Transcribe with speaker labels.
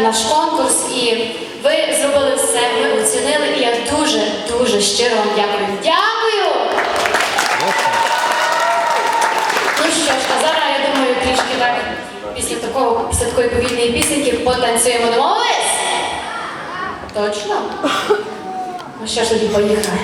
Speaker 1: наш конкурс, і ви зробили все, ми оцінили, і я дуже, дуже щиро вам дякую. Дякую! Ну що ж, а зараз я думаю, трішки так після такого після такої повільної пісеньки потанцюємо домовились? Точно? Ну що ж тоді поїхали.